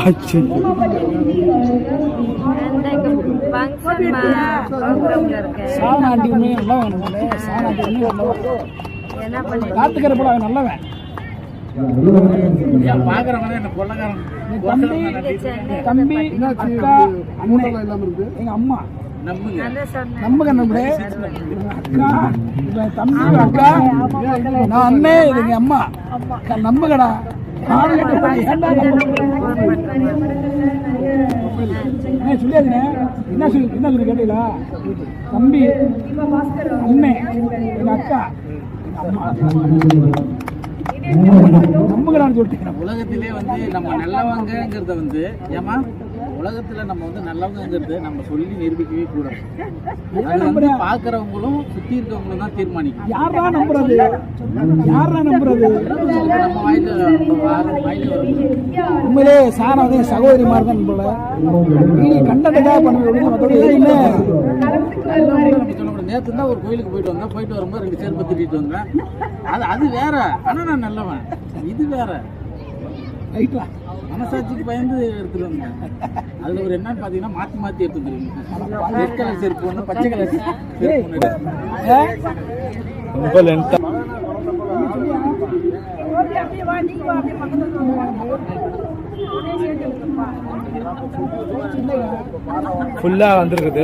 அச்சோ சாணாண்டி உண்மையும் நல்லா வேணும் சாணாண்டி உண்மையும் நல்லா என்ன பண்ணி காத்துக்கிற போல அவன் நல்லவன் தம்பி அக்கா அண்ணன் எங்க அம்மா. நம்புங்க. நம்புடு அக்கா இவன் தம்பி அக்கா நான் அண்ணே இது எங்க அம்மா. நம்புங்கடா. சொல்லியாதுண்ணே என்ன சொல்லி என்ன சொல்லி கேட்டீங்களா? தம்பி அண்ணன் எங்க அக்கா. நம்புகிறான்னு சொல்லிட்டு. உலகத்திலே வந்து நம்ம நல்லவங்கங்கிறத வந்து ஏமா உலகத்துல நம்ம வந்து நல்லவங்கங்கிறது நம்ம சொல்லி நிரூபிக்கவே கூடாது. அது வந்து பாக்குறவங்களும் சுத்தி இருக்கவங்களும் தான் தீர்மானிக்கும் யாரா நம்புறது? யாரா நம்புறது? நம்ம வாயில வாயில உண்மையிலே சாரா வந்து சகோதரி மாதிரி தான் போல நீ கண்டதுக்காக பண்ணுவீங்க நேற்று தான் ஒரு கோயிலுக்கு போயிட்டு வந்தேன். போயிட்டு வரும்போது ரெண்டு சேர்ப்பு திட்டிட்டு வந்தேன். அது அது வேற. ஆனா நான் நல்லவன். இது வேற. ரைட்லா மனசாட்சிக்கு பயந்து எடுத்துட்டு வந்தேன் அதுல ஒரு என்னன்னு பாத்தீங்கன்னா மாத்தி மாத்தி எடுத்து வந்துருக்கீங்க ரெட் கலர் செருப்பு ஒண்ணு பச்சை கலர். ரொம்ப லென்த்தா ஃபுல்லா வந்திருக்குது